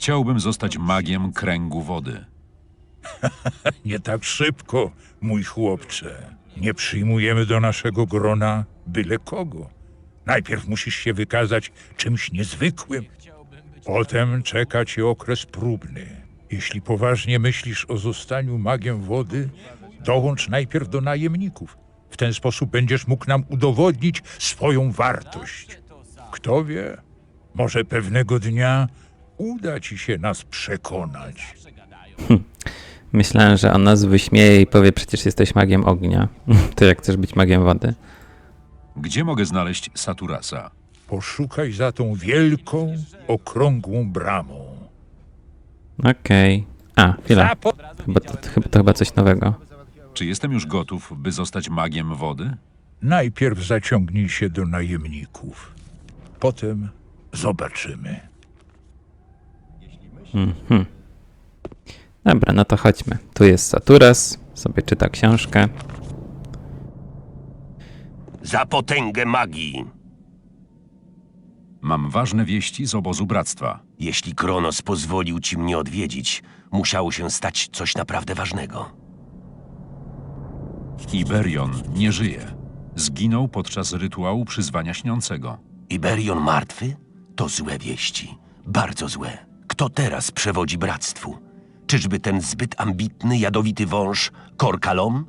Chciałbym zostać magiem kręgu wody. Nie tak szybko, mój chłopcze. Nie przyjmujemy do naszego grona byle kogo. Najpierw musisz się wykazać czymś niezwykłym. Potem czeka cię okres próbny. Jeśli poważnie myślisz o zostaniu magiem wody, dołącz najpierw do najemników. W ten sposób będziesz mógł nam udowodnić swoją wartość. Kto wie, może pewnego dnia uda ci się nas przekonać. Myślałem, że on nas wyśmieje i powie, przecież jesteś magiem ognia. To jak chcesz być magiem wody? Gdzie mogę znaleźć Saturasa? Poszukaj za tą wielką, okrągłą bramą. Okej. A, chwila. Chyba to, to, chyba, to chyba coś nowego. Czy jestem już gotów, by zostać magiem wody? Najpierw zaciągnij się do najemników. Potem zobaczymy. Dobra, no to chodźmy. Tu jest Saturas, sobie czyta książkę. Za potęgę magii! Mam ważne wieści z obozu bractwa. Jeśli Kronos pozwolił ci mnie odwiedzić, musiało się stać coś naprawdę ważnego. Iberion nie żyje. Zginął podczas rytuału przyzwania śniącego. Iberion martwy? To złe wieści. Bardzo złe. Kto teraz przewodzi bractwu? Czyżby ten zbyt ambitny, jadowity wąż Korkalom?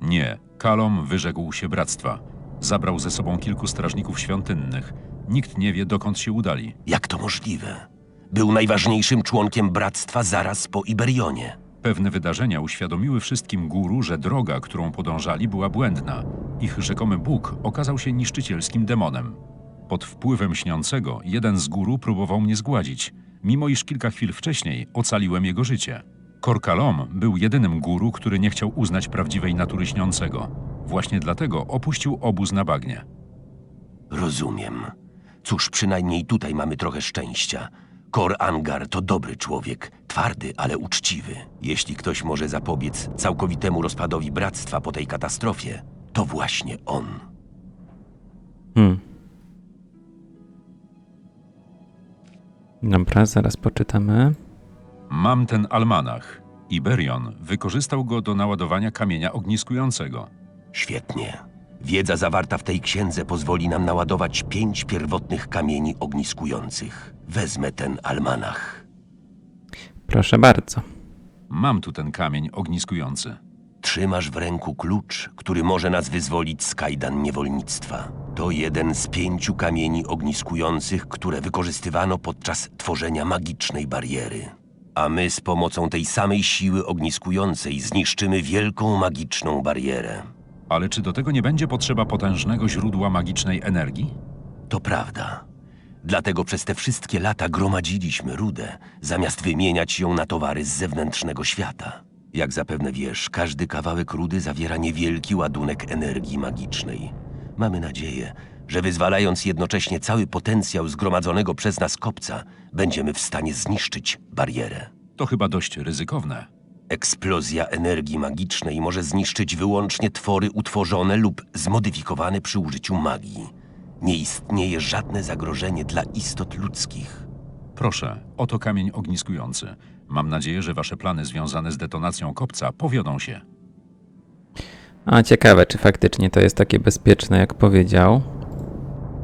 Nie, Kalom wyrzekł się bractwa. Zabrał ze sobą kilku strażników świątynnych. Nikt nie wie, dokąd się udali. Jak to możliwe? Był najważniejszym członkiem bractwa zaraz po Iberionie. Pewne wydarzenia uświadomiły wszystkim guru, że droga, którą podążali, była błędna. Ich rzekomy Bóg okazał się niszczycielskim demonem. Pod wpływem śniącego jeden z guru próbował mnie zgładzić, mimo iż kilka chwil wcześniej ocaliłem jego życie. Korkalom był jedynym guru, który nie chciał uznać prawdziwej natury śniącego. Właśnie dlatego opuścił obóz na bagnie. Rozumiem. Cóż, przynajmniej tutaj mamy trochę szczęścia. Kor Angar to dobry człowiek, twardy, ale uczciwy. Jeśli ktoś może zapobiec całkowitemu rozpadowi bractwa po tej katastrofie, to właśnie on. Hmm. Dobra, zaraz poczytamy. Mam ten almanach. Iberion wykorzystał go do naładowania kamienia ogniskującego. Świetnie. Wiedza zawarta w tej księdze pozwoli nam naładować pięć pierwotnych kamieni ogniskujących. Wezmę ten almanach. Proszę bardzo. Mam tu ten kamień ogniskujący. Trzymasz w ręku klucz, który może nas wyzwolić z kajdan niewolnictwa. To jeden z pięciu kamieni ogniskujących, które wykorzystywano podczas tworzenia magicznej bariery. A my z pomocą tej samej siły ogniskującej zniszczymy wielką magiczną barierę. Ale czy do tego nie będzie potrzeba potężnego źródła magicznej energii? To prawda. Dlatego przez te wszystkie lata gromadziliśmy rudę, zamiast wymieniać ją na towary z zewnętrznego świata. Jak zapewne wiesz, każdy kawałek rudy zawiera niewielki ładunek energii magicznej. Mamy nadzieję, że wyzwalając jednocześnie cały potencjał zgromadzonego przez nas kopca, będziemy w stanie zniszczyć barierę. To chyba dość ryzykowne. Eksplozja energii magicznej może zniszczyć wyłącznie twory utworzone lub zmodyfikowane przy użyciu magii. Nie istnieje żadne zagrożenie dla istot ludzkich. Proszę, oto kamień ogniskujący. Mam nadzieję, że wasze plany związane z detonacją kopca powiodą się. A ciekawe, czy faktycznie to jest takie bezpieczne, jak powiedział.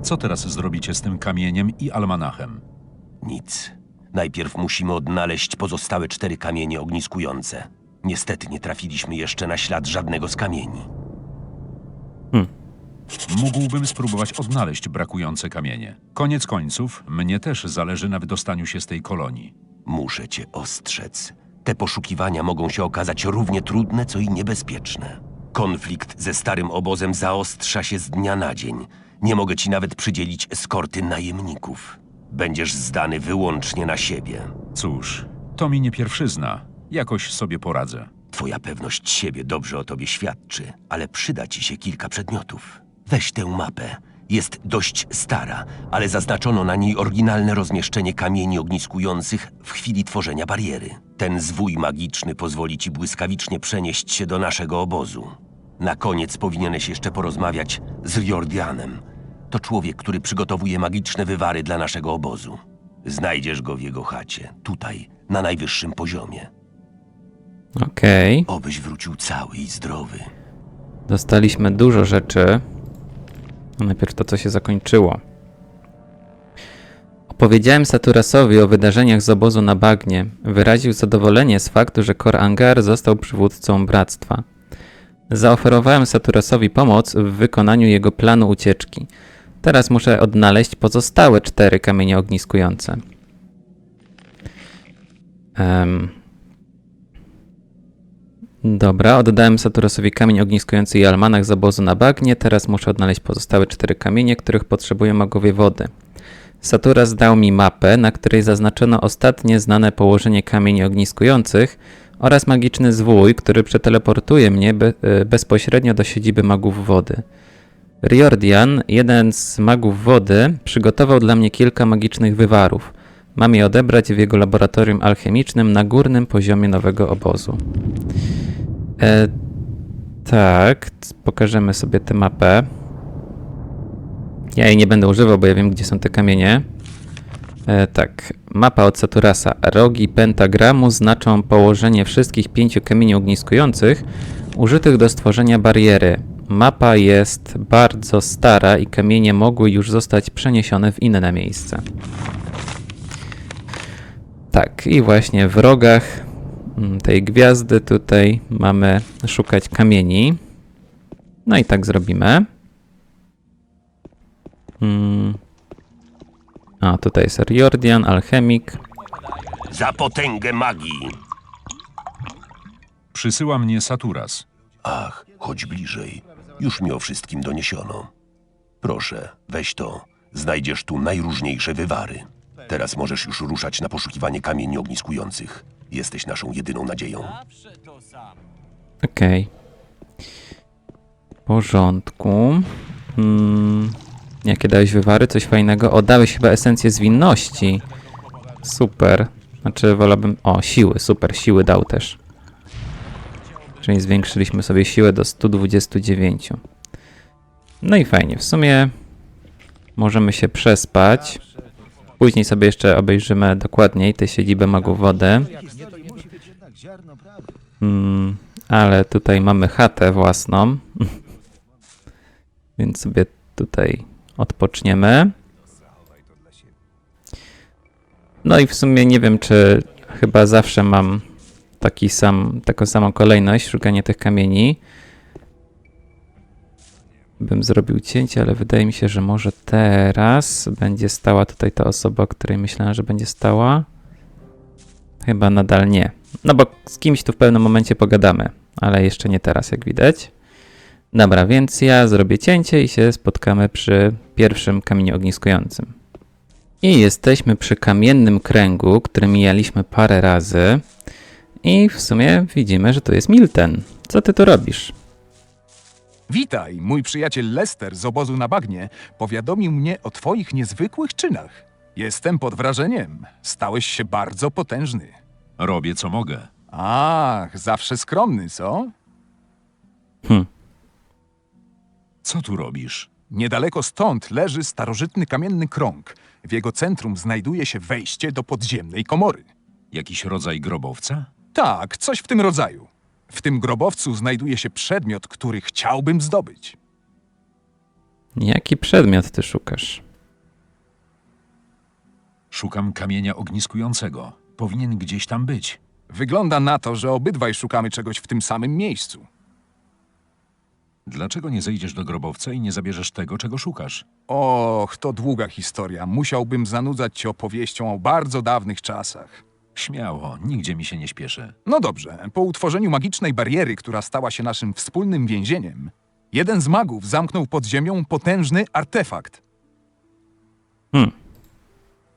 Co teraz zrobicie z tym kamieniem i almanachem? Nic. Najpierw musimy odnaleźć pozostałe cztery kamienie ogniskujące. Niestety nie trafiliśmy jeszcze na ślad żadnego z kamieni. Mógłbym spróbować odnaleźć brakujące kamienie. Koniec końców, mnie też zależy na wydostaniu się z tej kolonii. Muszę cię ostrzec. Te poszukiwania mogą się okazać równie trudne, co i niebezpieczne. Konflikt ze starym obozem zaostrza się z dnia na dzień. Nie mogę ci nawet przydzielić eskorty najemników. Będziesz zdany wyłącznie na siebie. Cóż, to mi nie pierwszyzna. Jakoś sobie poradzę. Twoja pewność siebie dobrze o tobie świadczy, ale przyda ci się kilka przedmiotów. Weź tę mapę. Jest dość stara, ale zaznaczono na niej oryginalne rozmieszczenie kamieni ogniskujących w chwili tworzenia bariery. Ten zwój magiczny pozwoli ci błyskawicznie przenieść się do naszego obozu. Na koniec powinieneś jeszcze porozmawiać z Riordianem. To człowiek, który przygotowuje magiczne wywary dla naszego obozu. Znajdziesz go w jego chacie, tutaj, na najwyższym poziomie. Okej. Obyś wrócił cały i zdrowy. Dostaliśmy dużo rzeczy. A Najpierw to, co się zakończyło. Opowiedziałem Saturasowi o wydarzeniach z obozu na bagnie. Wyraził zadowolenie z faktu, że Kor Angar został przywódcą bractwa. Zaoferowałem Saturasowi pomoc w wykonaniu jego planu ucieczki. Teraz muszę odnaleźć pozostałe cztery kamienie ogniskujące. Em, Dobra, oddałem Saturasowi kamień ogniskujący i almanach z obozu na bagnie. Teraz muszę odnaleźć pozostałe cztery kamienie, których potrzebują magowie wody. Saturas dał mi mapę, na której zaznaczono ostatnie znane położenie kamieni ogniskujących oraz magiczny zwój, który przeteleportuje mnie be, e, bezpośrednio do siedziby magów wody. Riordian, jeden z magów wody, przygotował dla mnie kilka magicznych wywarów. Mam je odebrać w jego laboratorium alchemicznym na górnym poziomie nowego obozu. E, tak, pokażemy sobie tę mapę. Ja jej nie będę używał, bo ja wiem, gdzie są te kamienie. E, tak, mapa od Saturasa. Rogi pentagramu znaczą położenie wszystkich pięciu kamieni ogniskujących użytych do stworzenia bariery. Mapa jest bardzo stara i kamienie mogły już zostać przeniesione w inne miejsce. Tak, i właśnie w rogach tej gwiazdy tutaj mamy szukać kamieni. No i tak zrobimy. Mm. A, tutaj jest Riordian, alchemik. Za potęgę magii! Przysyła mnie Saturas. Ach, chodź bliżej. Już mi o wszystkim doniesiono. Proszę, weź to. Znajdziesz tu najróżniejsze wywary. Teraz możesz już ruszać na poszukiwanie kamieni ogniskujących. Jesteś naszą jedyną nadzieją. Okej. W porządku. Mm. Jakie dałeś wywary? Coś fajnego? O, dałeś chyba esencję zwinności. Super. Znaczy, wolałbym... O, siły, super. Siły dał też. Czyli zwiększyliśmy sobie siłę do 129. No i fajnie. W sumie możemy się przespać. Później sobie jeszcze obejrzymy dokładniej tę siedzibę magów wody. Mm, ale tutaj mamy chatę własną. Więc sobie tutaj odpoczniemy. No i w sumie nie wiem, czy chyba zawsze mam taki sam, taką samą kolejność szukania tych kamieni. Bym zrobił cięcie, ale wydaje mi się, że może teraz będzie stała tutaj ta osoba, o której myślałem, że będzie stała. Chyba nadal nie. No bo z kimś tu w pewnym momencie pogadamy, ale jeszcze nie teraz, jak widać. Dobra, więc ja zrobię cięcie i się spotkamy przy pierwszym kamieniu ogniskującym. I jesteśmy przy kamiennym kręgu, który mijaliśmy parę razy. I w sumie widzimy, że to jest Milten. Co ty tu robisz? Witaj, mój przyjaciel Lester z obozu na bagnie powiadomił mnie o twoich niezwykłych czynach. Jestem pod wrażeniem. Stałeś się bardzo potężny. Robię co mogę. Ach, zawsze skromny, co? Co tu robisz? Niedaleko stąd leży starożytny kamienny krąg. W jego centrum znajduje się wejście do podziemnej komory. Jakiś rodzaj grobowca? Tak, coś w tym rodzaju. W tym grobowcu znajduje się przedmiot, który chciałbym zdobyć. Jaki przedmiot ty szukasz? Szukam kamienia ogniskującego. Powinien gdzieś tam być. Wygląda na to, że obydwaj szukamy czegoś w tym samym miejscu. Dlaczego nie zejdziesz do grobowca i nie zabierzesz tego, czego szukasz? Och, to długa historia. Musiałbym zanudzać cię opowieścią o bardzo dawnych czasach. Śmiało, nigdzie mi się nie śpieszy. No dobrze, po utworzeniu magicznej bariery, która stała się naszym wspólnym więzieniem, jeden z magów zamknął pod ziemią potężny artefakt.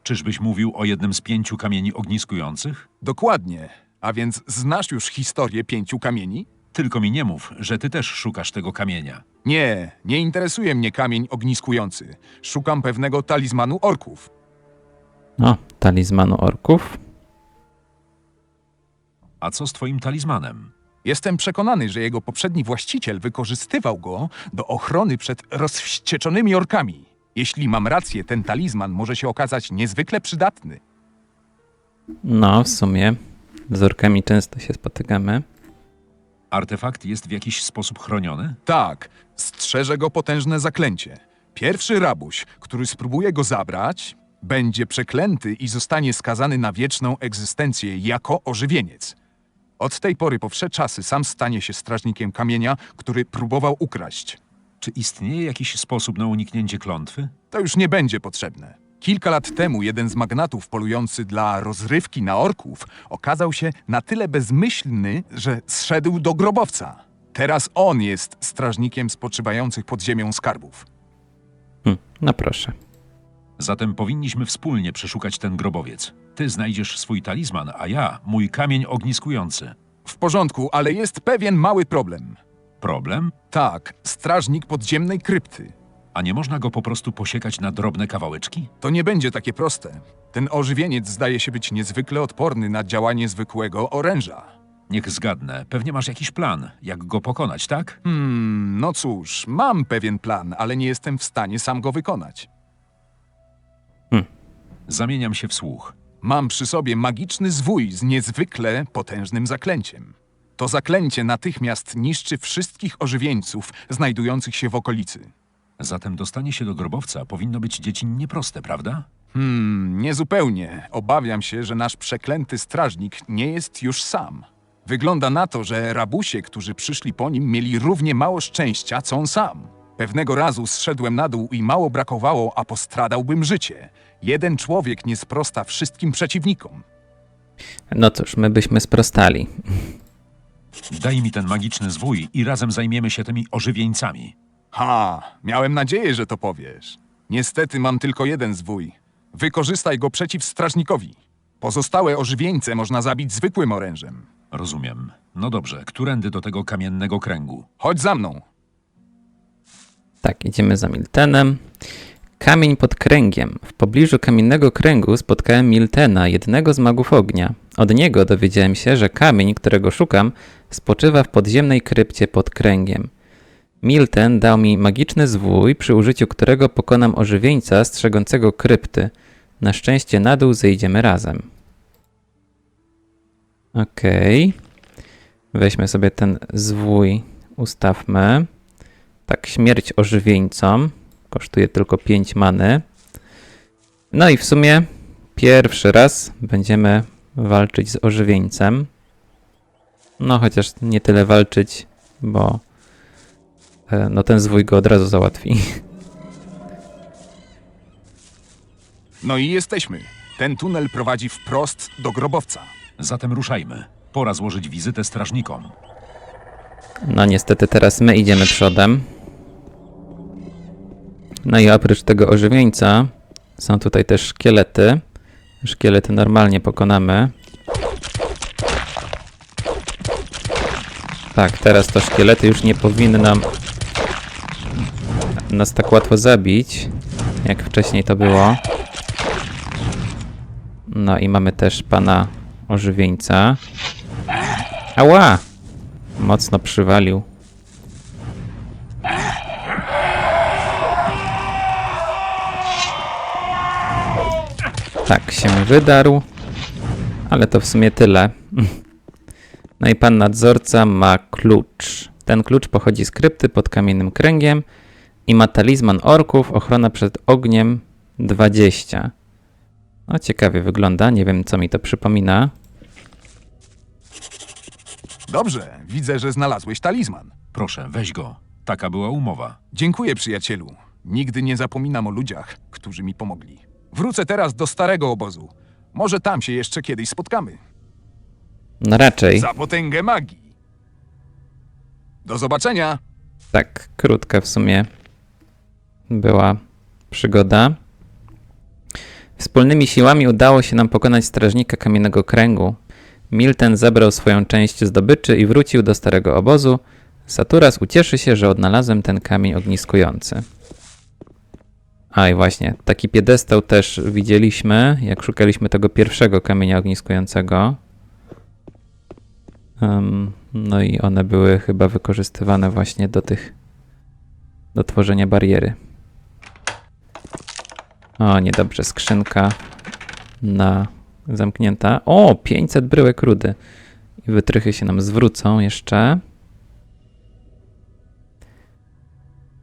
Czyżbyś mówił o jednym z pięciu kamieni ogniskujących? Dokładnie. A więc znasz już historię pięciu kamieni? Tylko mi nie mów, że ty też szukasz tego kamienia. Nie, nie interesuje mnie kamień ogniskujący. Szukam pewnego talizmanu orków. O, talizmanu orków. A co z twoim talizmanem? Jestem przekonany, że jego poprzedni właściciel wykorzystywał go do ochrony przed rozwścieczonymi orkami. Jeśli mam rację, ten talizman może się okazać niezwykle przydatny. No, w sumie z orkami często się spotykamy. Artefakt jest w jakiś sposób chroniony? Tak, strzeże go potężne zaklęcie. Pierwszy rabuś, który spróbuje go zabrać, będzie przeklęty i zostanie skazany na wieczną egzystencję jako ożywieniec. Od tej pory po wsze czasy sam stanie się strażnikiem kamienia, który próbował ukraść. Czy istnieje jakiś sposób na uniknięcie klątwy? To już nie będzie potrzebne. Kilka lat temu jeden z magnatów polujący dla rozrywki na orków okazał się na tyle bezmyślny, że zszedł do grobowca. Teraz on jest strażnikiem spoczywających pod ziemią skarbów. Hm, no proszę. Zatem powinniśmy wspólnie przeszukać ten grobowiec. Ty znajdziesz swój talizman, a ja mój kamień ogniskujący. W porządku, ale jest pewien mały problem. Problem? Tak, strażnik podziemnej krypty. A nie można go po prostu posiekać na drobne kawałeczki? To nie będzie takie proste. Ten ożywieniec zdaje się być niezwykle odporny na działanie zwykłego oręża. Niech zgadnę, pewnie masz jakiś plan, jak go pokonać, tak? Hmm, no cóż, mam pewien plan, ale nie jestem w stanie sam go wykonać. Zamieniam się w słuch. Mam przy sobie magiczny zwój z niezwykle potężnym zaklęciem. To zaklęcie natychmiast niszczy wszystkich ożywieńców znajdujących się w okolicy. Zatem dostanie się do grobowca powinno być dziecinnie proste, prawda? Hmm, niezupełnie. Obawiam się, że nasz przeklęty strażnik nie jest już sam. Wygląda na to, że rabusie, którzy przyszli po nim, mieli równie mało szczęścia, co on sam. Pewnego razu zszedłem na dół i mało brakowało, a postradałbym życie. Jeden człowiek nie sprosta wszystkim przeciwnikom. No cóż, my byśmy sprostali. Daj mi ten magiczny zwój i razem zajmiemy się tymi ożywieńcami. Ha, miałem nadzieję, że to powiesz. Niestety mam tylko jeden zwój. Wykorzystaj go przeciw strażnikowi. Pozostałe ożywieńce można zabić zwykłym orężem. Rozumiem. No dobrze, którędy do tego kamiennego kręgu? Chodź za mną. Tak, idziemy za Miltenem. Kamień pod kręgiem. W pobliżu kamiennego kręgu spotkałem Miltena, jednego z magów ognia. Od niego dowiedziałem się, że kamień, którego szukam, spoczywa w podziemnej krypcie pod kręgiem. Milten dał mi magiczny zwój, przy użyciu którego pokonam ożywieńca strzegącego krypty. Na szczęście na dół zejdziemy razem. Okej. Weźmy sobie ten zwój, ustawmy. Tak, śmierć ożywieńcom. Kosztuje tylko 5 many. No i w sumie pierwszy raz będziemy walczyć z ożywieńcem. No chociaż nie tyle walczyć, bo e, no ten zwój go od razu załatwi. No i jesteśmy. Ten tunel prowadzi wprost do grobowca. Zatem ruszajmy. Pora złożyć wizytę strażnikom. No niestety teraz my idziemy przodem. No i oprócz tego ożywieńca są tutaj też szkielety. Szkielety normalnie pokonamy. Tak, teraz to szkielety już nie powinny nam nas tak łatwo zabić, jak wcześniej to było. No i mamy też pana ożywieńca. Ała! Mocno przywalił. Tak, się wydarł, ale to w sumie tyle. No i pan nadzorca ma klucz. Ten klucz pochodzi z krypty pod kamiennym kręgiem i ma talizman orków, ochrona przed ogniem 20. No ciekawie wygląda, nie wiem co mi to przypomina. Dobrze, widzę, że znalazłeś talizman. Proszę, weź go. Taka była umowa. Dziękuję, przyjacielu. Nigdy nie zapominam o ludziach, którzy mi pomogli. Wrócę teraz do starego obozu. Może tam się jeszcze kiedyś spotkamy. No raczej. Za potęgę magii. Do zobaczenia. Tak, krótka w sumie była przygoda. Wspólnymi siłami udało się nam pokonać strażnika kamiennego kręgu. Milten zabrał swoją część zdobyczy i wrócił do starego obozu. Saturas ucieszy się, że odnalazłem ten kamień ogniskujący. A i właśnie, taki piedestał też widzieliśmy, jak szukaliśmy tego pierwszego kamienia ogniskującego. Em, no i one były chyba wykorzystywane właśnie do tych, do tworzenia bariery. O, niedobrze, skrzynka na zamknięta. O, 500 bryłek rudy. I wytrychy się nam zwrócą jeszcze.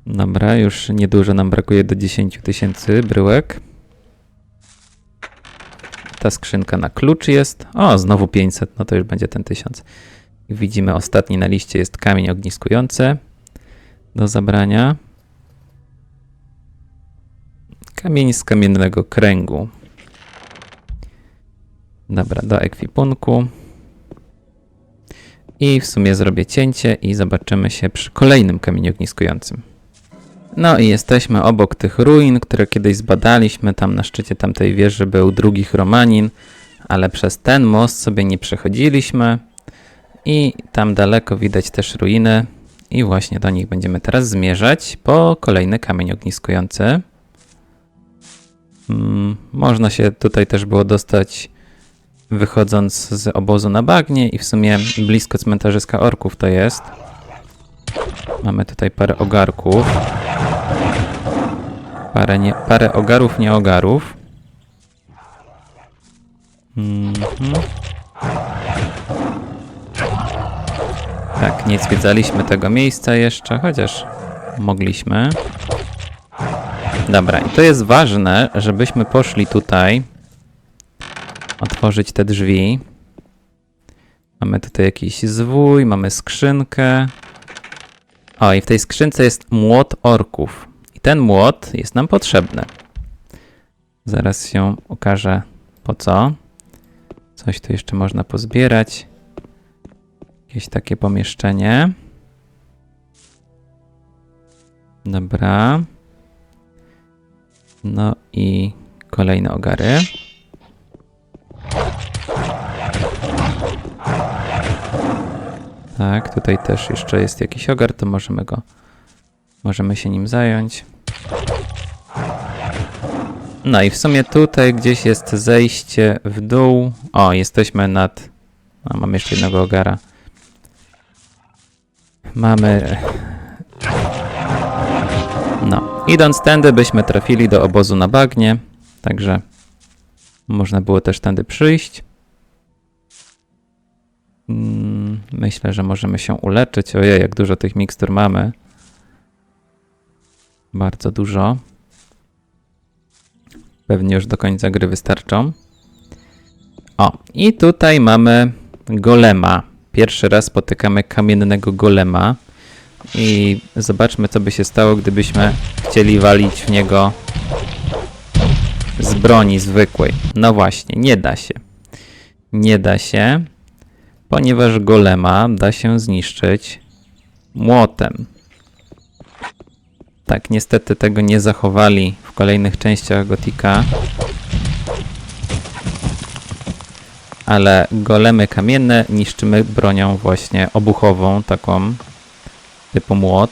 Dobra, już niedużo nam brakuje do 10 tysięcy bryłek. Ta skrzynka na klucz jest. O, znowu 500, no to już będzie ten 1000. I widzimy, ostatni na liście jest kamień ogniskujący do zabrania. Kamień z kamiennego kręgu. Dobra, do ekwipunku. I w sumie zrobię cięcie i zobaczymy się przy kolejnym kamieniu ogniskującym. No i jesteśmy obok tych ruin, które kiedyś zbadaliśmy. Tam na szczycie tamtej wieży był drugi Romanin, ale przez ten most sobie nie przechodziliśmy. I tam daleko widać też ruiny. I właśnie do nich będziemy teraz zmierzać po kolejny kamień ogniskujący. Mm, można się tutaj też było dostać wychodząc z obozu na bagnie i w sumie blisko cmentarzyska orków to jest. Mamy tutaj parę ogarków. Parę, nie, parę ogarów, nie ogarów. Mhm. Tak, nie zwiedzaliśmy tego miejsca jeszcze, chociaż mogliśmy. Dobra, i to jest ważne, żebyśmy poszli tutaj. Otworzyć te drzwi. Mamy tutaj jakiś zwój, mamy skrzynkę. O, i w tej skrzynce jest młot orków. I ten młot jest nam potrzebny. Zaraz się ukaże po co. Coś tu jeszcze można pozbierać. Jakieś takie pomieszczenie. Dobra. No i kolejne ogary. Tak, tutaj też jeszcze jest jakiś ogar, to możemy go, możemy się nim zająć. No i w sumie tutaj gdzieś jest zejście w dół. O, jesteśmy nad... A, mam jeszcze jednego ogara. Mamy... No, idąc tędy byśmy trafili do obozu na bagnie, także można było też tędy przyjść. Myślę, że możemy się uleczyć. Ojej, jak dużo tych mikstur mamy. Bardzo dużo. Pewnie już do końca gry wystarczą. O, i tutaj mamy golema. Pierwszy raz spotykamy kamiennego golema. I zobaczmy, co by się stało, gdybyśmy chcieli walić w niego z broni zwykłej. No właśnie, nie da się. Nie da się, ponieważ golema da się zniszczyć młotem. Tak, niestety tego nie zachowali w kolejnych częściach Gotika. Ale golemy kamienne niszczymy bronią właśnie obuchową, taką typu młot.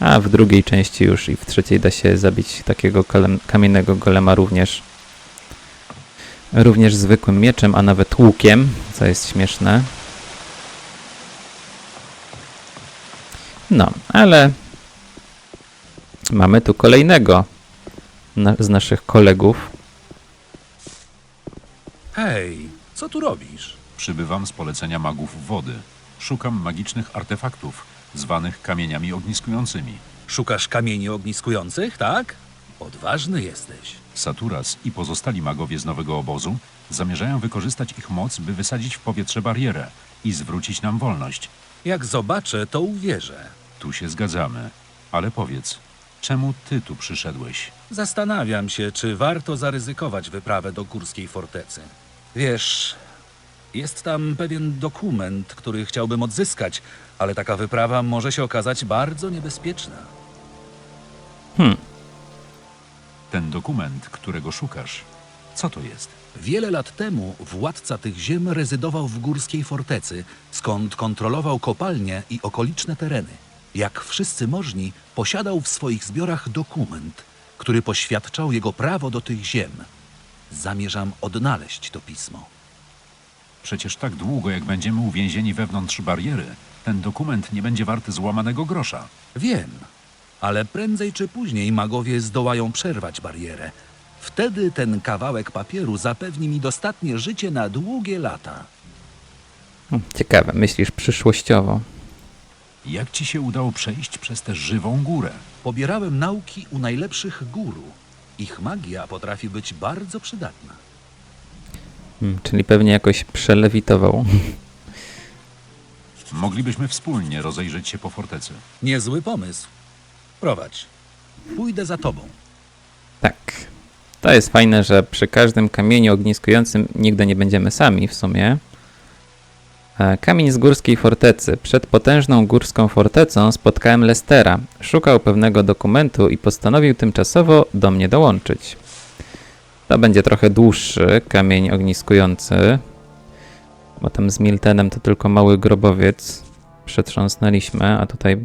A w drugiej części już i w trzeciej da się zabić takiego kamiennego golema również. Również zwykłym mieczem, a nawet łukiem, co jest śmieszne. No, ale mamy tu kolejnego na, z naszych kolegów. Hej, co tu robisz? Przybywam z polecenia magów wody. Szukam magicznych artefaktów, zwanych kamieniami ogniskującymi. Szukasz kamieni ogniskujących, tak? Odważny jesteś. Saturas i pozostali magowie z nowego obozu zamierzają wykorzystać ich moc, by wysadzić w powietrze barierę i zwrócić nam wolność. Jak zobaczę, to uwierzę. Tu się zgadzamy. Ale powiedz, czemu ty tu przyszedłeś? Zastanawiam się, czy warto zaryzykować wyprawę do górskiej fortecy. Wiesz, jest tam pewien dokument, który chciałbym odzyskać, ale taka wyprawa może się okazać bardzo niebezpieczna. Ten dokument, którego szukasz, co to jest? Wiele lat temu władca tych ziem rezydował w górskiej fortecy, skąd kontrolował kopalnie i okoliczne tereny. Jak wszyscy możni, posiadał w swoich zbiorach dokument, który poświadczał jego prawo do tych ziem. Zamierzam odnaleźć to pismo. Przecież tak długo, jak będziemy uwięzieni wewnątrz bariery, ten dokument nie będzie warty złamanego grosza. Wiem, ale prędzej czy później magowie zdołają przerwać barierę. Wtedy ten kawałek papieru zapewni mi dostatnie życie na długie lata. Hmm, Ciekawe, myślisz przyszłościowo. Jak ci się udało przejść przez tę żywą górę? Pobierałem nauki u najlepszych guru. Ich magia potrafi być bardzo przydatna. Hmm, czyli pewnie jakoś przelewitował. Moglibyśmy wspólnie rozejrzeć się po fortecy. Niezły pomysł. Prowadź. Pójdę za tobą. Tak. To jest fajne, że przy każdym kamieniu ogniskującym nigdy nie będziemy sami w sumie. E, Kamień z górskiej fortecy. Przed potężną górską fortecą spotkałem Lestera. Szukał pewnego dokumentu i postanowił tymczasowo do mnie dołączyć. To będzie trochę dłuższy kamień ogniskujący, bo tam z Miltenem to tylko mały grobowiec przetrząsnęliśmy, a tutaj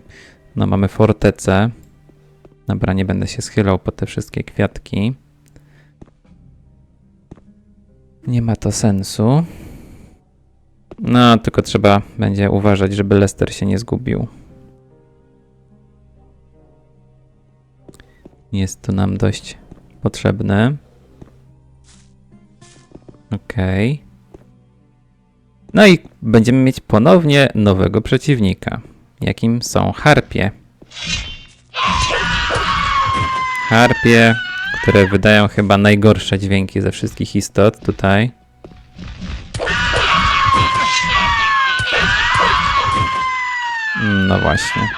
no, mamy fortecę. Dobra, nie będę się schylał po te wszystkie kwiatki. Nie ma to sensu. No, tylko trzeba będzie uważać, żeby Lester się nie zgubił. Jest to nam dość potrzebne. Okej. No i będziemy mieć ponownie nowego przeciwnika, jakim są harpie. Harpie, które wydają chyba najgorsze dźwięki ze wszystkich istot tutaj. No właśnie.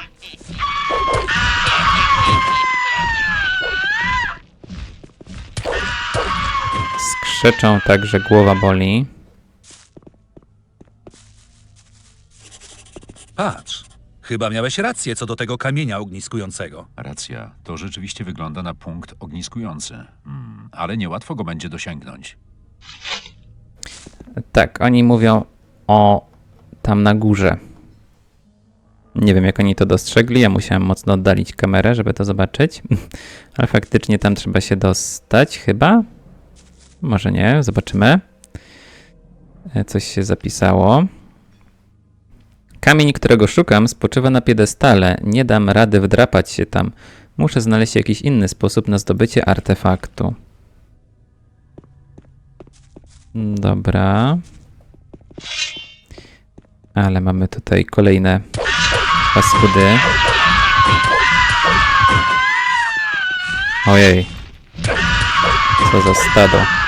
Skrzeczą tak, że głowa boli. Patrz. Chyba miałeś rację co do tego kamienia ogniskującego. Racja, to rzeczywiście wygląda na punkt ogniskujący. Hmm, ale niełatwo go będzie dosięgnąć. Tak, oni mówią o tam na górze. Nie wiem, jak oni to dostrzegli. Ja musiałem mocno oddalić kamerę, żeby to zobaczyć. Ale faktycznie tam trzeba się dostać, chyba. Może nie, zobaczymy. E, Coś się zapisało. Kamień, którego szukam, spoczywa na piedestale. Nie dam rady wdrapać się tam. Muszę znaleźć jakiś inny sposób na zdobycie artefaktu. Dobra. Ale mamy tutaj kolejne paskudy. Ojej. Co za stado.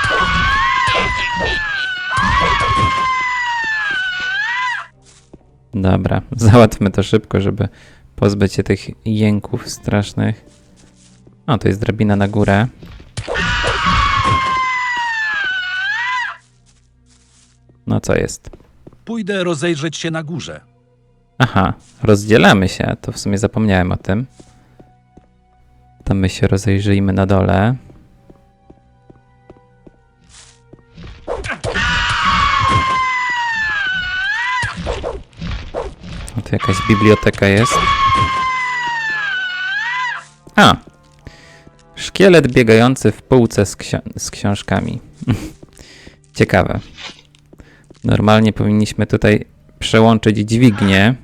Dobra, załatwmy to szybko, żeby pozbyć się tych jęków strasznych. O, to jest drabina na górę. No co jest? Pójdę rozejrzeć się na górze. Aha, rozdzielamy się, to w sumie zapomniałem o tym. To my się rozejrzyjmy na dole. Jakaś biblioteka jest. A! Szkielet biegający w półce z, ksio- z książkami. Ciekawe. Normalnie powinniśmy tutaj przełączyć dźwignię.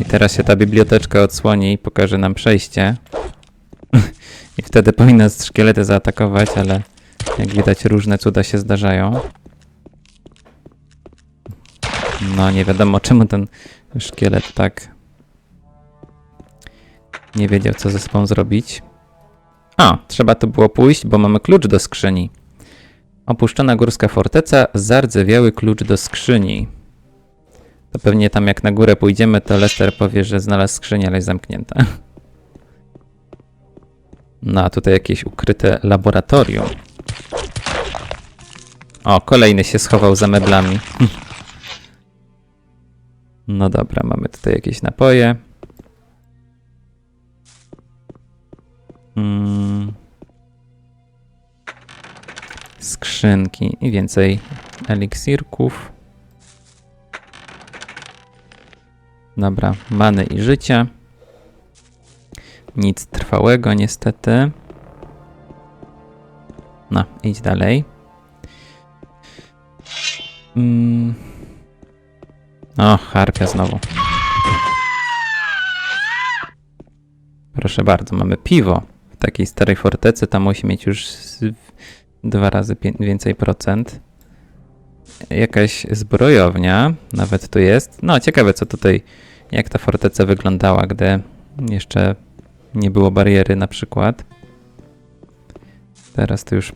I teraz się ta biblioteczka odsłoni i pokaże nam przejście. I wtedy powinny nas szkielety zaatakować, ale jak widać różne cuda się zdarzają. No nie wiadomo czemu ten szkielet tak nie wiedział co ze sobą zrobić. A, trzeba tu było pójść, bo mamy klucz do skrzyni. Opuszczona górska forteca, zardzewiały klucz do skrzyni. To pewnie tam jak na górę pójdziemy, to Lester powie, że znalazł skrzynię, ale jest zamknięta. No, a tutaj jakieś ukryte laboratorium. O, kolejny się schował za meblami. No dobra, mamy tutaj jakieś napoje. Mm. Skrzynki i więcej eliksirków. Dobra, many i życia. Nic trwałego niestety. No, idź dalej. Mm. O, harpia znowu. proszę bardzo, mamy piwo. W takiej starej fortecy tam musi mieć już dwa razy więcej procent. Jakaś zbrojownia nawet tu jest. No, ciekawe co tutaj, jak ta forteca wyglądała, gdy jeszcze nie było bariery na przykład. Teraz to już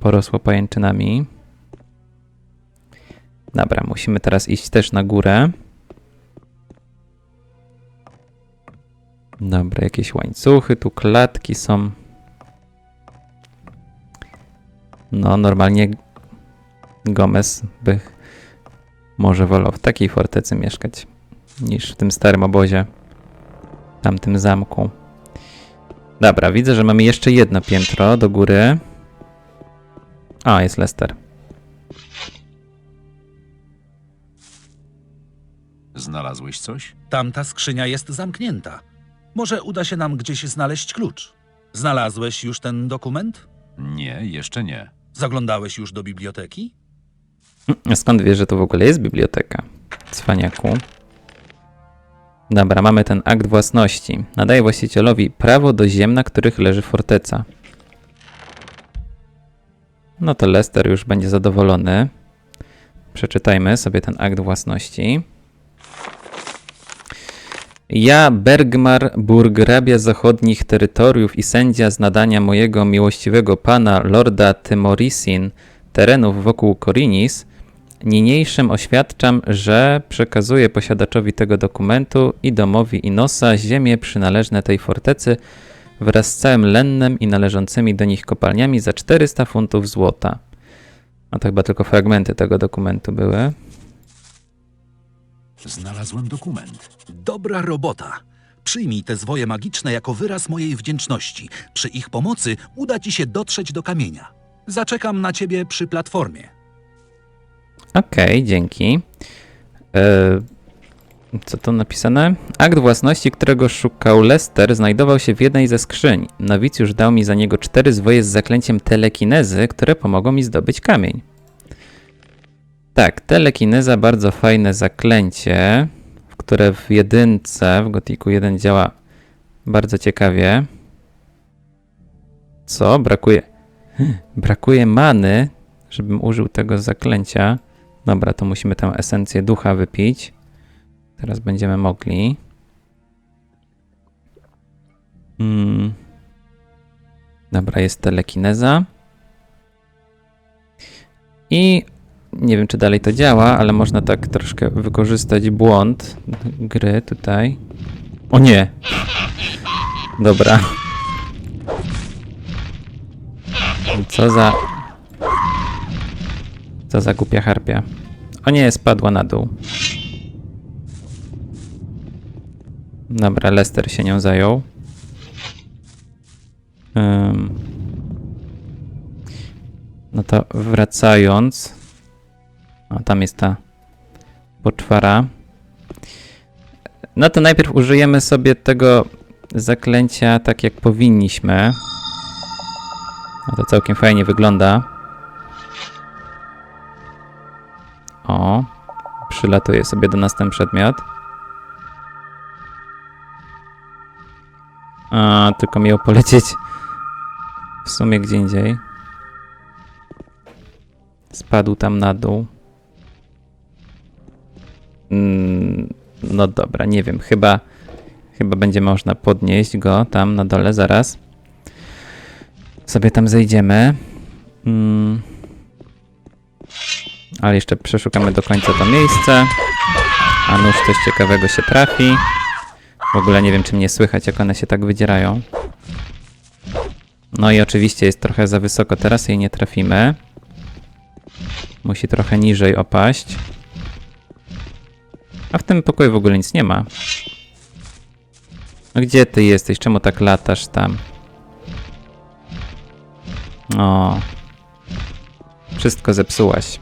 porosło pajęczynami. Dobra, musimy teraz iść też na górę. Dobra, jakieś łańcuchy, tu klatki są. No, normalnie Gomez by może wolał w takiej fortecy mieszkać niż w tym starym obozie, tamtym zamku. Dobra, widzę, że mamy jeszcze jedno piętro do góry. A, jest Lester. Znalazłeś coś? Tamta skrzynia jest zamknięta. Może uda się nam gdzieś znaleźć klucz. Znalazłeś już ten dokument? Nie, jeszcze nie. Zaglądałeś już do biblioteki? A Skąd wiesz, że to w ogóle jest biblioteka? Cwaniaku. Dobra, mamy ten akt własności. Nadaje właścicielowi prawo do ziem, na których leży forteca. No to Lester już będzie zadowolony. Przeczytajmy sobie ten akt własności. Ja, Bergmar, burgrabia zachodnich terytoriów i sędzia z nadania mojego miłościwego pana, lorda Tymorisin, terenów wokół Korinis, niniejszym oświadczam, że przekazuję posiadaczowi tego dokumentu i domowi Inosa ziemię przynależne tej fortecy wraz z całym lennem i należącymi do nich kopalniami za 400 funtów złota. A to chyba tylko fragmenty tego dokumentu były. Znalazłem dokument. Dobra robota. Przyjmij te zwoje magiczne jako wyraz mojej wdzięczności. Przy ich pomocy uda ci się dotrzeć do kamienia. Zaczekam na ciebie przy platformie. Okej, dzięki. E, co tu napisane? Akt własności, którego szukał Lester, znajdował się w jednej ze skrzyń. Nowicjusz dał mi za niego cztery zwoje z zaklęciem telekinezy, które pomogą mi zdobyć kamień. Tak, telekineza, bardzo fajne zaklęcie, które w jedynce, w Gotiku 1 działa bardzo ciekawie. Co? Brakuje... Brakuje many, żebym użył tego zaklęcia. Dobra, to musimy tam esencję ducha wypić. Teraz będziemy mogli. Mm. Dobra, jest telekineza. I nie wiem, czy dalej to działa, ale można tak troszkę wykorzystać błąd gry tutaj. O nie! Dobra. Co za co za głupia harpia. O nie, spadła na dół. Dobra, Lester się nią zajął. Ym. No to wracając. O, tam jest ta poczwara. No to najpierw użyjemy sobie tego zaklęcia tak jak powinniśmy. No to całkiem fajnie wygląda. O, przylatuje sobie do nas ten przedmiot. A, tylko miał polecieć w sumie gdzie indziej. Spadł tam na dół. Mm, no dobra, nie wiem, chyba chyba będzie można podnieść go tam na dole zaraz. Sobie tam zejdziemy. Mm. Ale jeszcze przeszukamy do końca to miejsce. A nuż coś ciekawego się trafi. W ogóle nie wiem, czy mnie słychać, jak one się tak wydzierają. No i oczywiście jest trochę za wysoko. Teraz jej nie trafimy. Musi trochę niżej opaść. A w tym pokoju w ogóle nic nie ma. No gdzie ty jesteś? Czemu tak latasz tam? O. Wszystko zepsułaś.